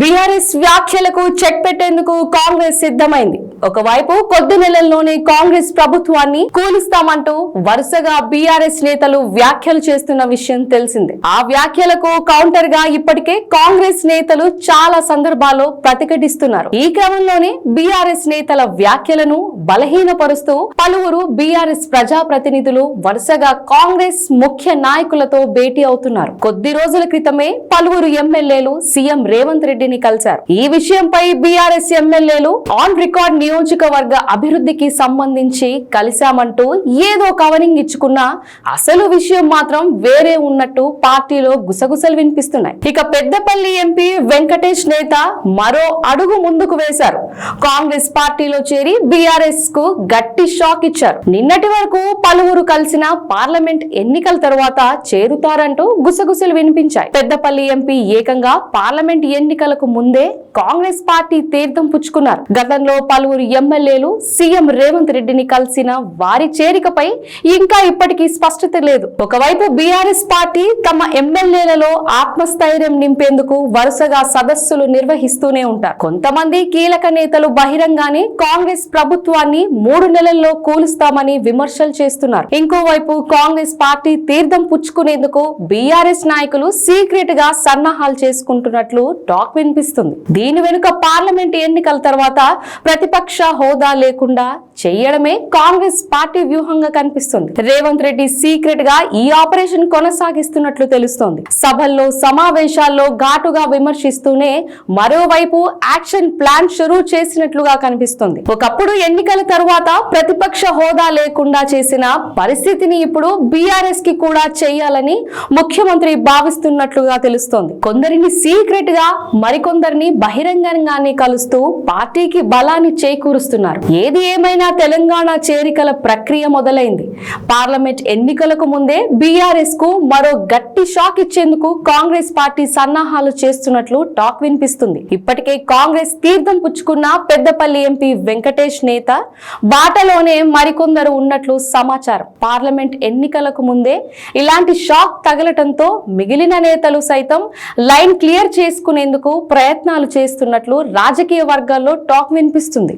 BRS వ్యాఖ్యలకు check పెట్టేందుకు కాంగ్రెస్ సిద్ధమైంది. ఒకవైపు కొద్ది నెలల్లోనే కాంగ్రెస్ ప్రభుత్వాన్ని కూలుస్తామంటూ వరుసగా బీఆర్ఎస్ నేతలు వ్యాఖ్యలు చేస్తున్న విషయం తెలిసిందే. ఆ వ్యాఖ్యలకు కౌంటర్గా ఇప్పటికే కాంగ్రెస్ నేతలు చాలా సందర్భాల్లో ప్రతిఘటిస్తున్నారు. ఈ క్రమంలోనే బీఆర్ఎస్ నేతల వ్యాఖ్యలను బలహీనపరుస్తూ పలువురు బీఆర్ఎస్ ప్రజాప్రతినిధులు వరుసగా కాంగ్రెస్ ముఖ్య నాయకులతో భేటీ అవుతున్నారు. కొద్ది రోజుల క్రితమే పలువురు ఎమ్మెల్యేలు సీఎం రేవంత్ రెడ్డిని కలిశారు. ఈ విషయంపై బీఆర్ఎస్ ఎమ్మెల్యేలు ఆన్ రికార్డ్ నియోజకవర్గ అభివృద్ధికి సంబంధించి కలిశామంటూ ఏదో కవరింగ్ ఇచ్చుకున్నా అసలు విషయం మాత్రం వేరే ఉన్నట్టు పార్టీలో గుసగుసలు వినిపిస్తున్నాయి. ఇక పెద్దపల్లి ఎంపీ వెంకటేష్ నేత మరో అడుగు ముందుకు వేశారు. కాంగ్రెస్ పార్టీలో చేరి బీఆర్ఎస్కు గట్టి షాక్ ఇచ్చారు. నిన్నటి వరకు పలువురు కలిసిన పార్లమెంట్ ఎన్నికల తర్వాత చేరుతారంటూ గుసగుసలు వినిపించాయి. పెద్దపల్లి ఎంపీ ఏకంగా పార్లమెంట్ ఎన్నికలకు ముందే కాంగ్రెస్ పార్టీ తీర్థం పుచ్చుకున్నారు. గతంలో పలువురు ఎమ్మెల్యేలు సీఎం రేవంత్ రెడ్డిని కలిసిన వారి చేరికపై ఇంకా ఇప్పటికీ స్పష్టత లేదు. ఒకవైపు బీఆర్ఎస్ పార్టీ తమ ఎమ్మెల్యేలలో ఆత్మస్థైర్యం నింపేందుకు వరుసగా సదస్సులు నిర్వహిస్తూనే ఉంటారు. కొంతమంది కీలక నేతలు బహిరంగానే కాంగ్రెస్ ప్రభుత్వాన్ని మూడు నెలల్లో కూలుస్తామని విమర్శలు చేస్తున్నారు. ఇంకోవైపు కాంగ్రెస్ పార్టీ తీర్థం పుచ్చుకునేందుకు బీఆర్ఎస్ నాయకులు సీక్రెట్గా సన్నాహాలు చేసుకుంటున్నట్లు టాక్ వినిపిస్తుంది. దీని వెనుక పార్లమెంట్ ఎన్నికల తర్వాత ప్రతిపక్ష ప్రతిపక్ష హోదా లేకుండా చేయడమే కాంగ్రెస్ పార్టీ వ్యూహంగా కనిపిస్తుంది. రేవంత్ రెడ్డి సీక్రెట్గా ఈ ఆపరేషన్ కొనసాగిస్తున్నట్లు తెలుస్తోంది. సభల్లో సమావేశాల్లో ఘాటుగా విమర్శిస్తూనే మరోవైపు యాక్షన్ ప్లాన్ షురూ చేసినట్లుగా కనిపిస్తుంది. ఒకప్పుడు ఎన్నికల తర్వాత ప్రతిపక్ష హోదా లేకుండా చేసిన పరిస్థితిని ఇప్పుడు బీఆర్ఎస్కి కూడా చేయాలని ముఖ్యమంత్రి భావిస్తున్నట్లుగా తెలుస్తోంది. కొందరిని సీక్రెట్గా మరికొందరిని బహిరంగంగానే కలుస్తూ పార్టీకి బలాన్ని చేకూరుస్తున్నారు. ఏది ఏమైనా తెలంగాణ చేరికల ప్రక్రియ మొదలైంది. పార్లమెంట్ ఎన్నికలకు ముందే బీఆర్ఎస్కు మరో గట్టి షాక్ ఇచ్చేందుకు కాంగ్రెస్ పార్టీ సన్నాహాలు చేస్తున్నట్లు టాక్ వినిపిస్తుంది. ఇప్పటికే కాంగ్రెస్ తీర్థం పుచ్చుకున్న పెద్దపల్లి ఎంపీ వెంకటేష్ నేత బాటలోనే మరికొందరు ఉన్నట్లు సమాచారం. పార్లమెంట్ ఎన్నికలకు ముందే ఇలాంటి షాక్ తగలటంతో మిగిలిన నేతలు సైతం లైన్ క్లియర్ చేసుకునేందుకు ప్రయత్నాలు చేస్తున్నట్లు రాజకీయ వర్గాల్లో టాక్ వినిపిస్తుంది.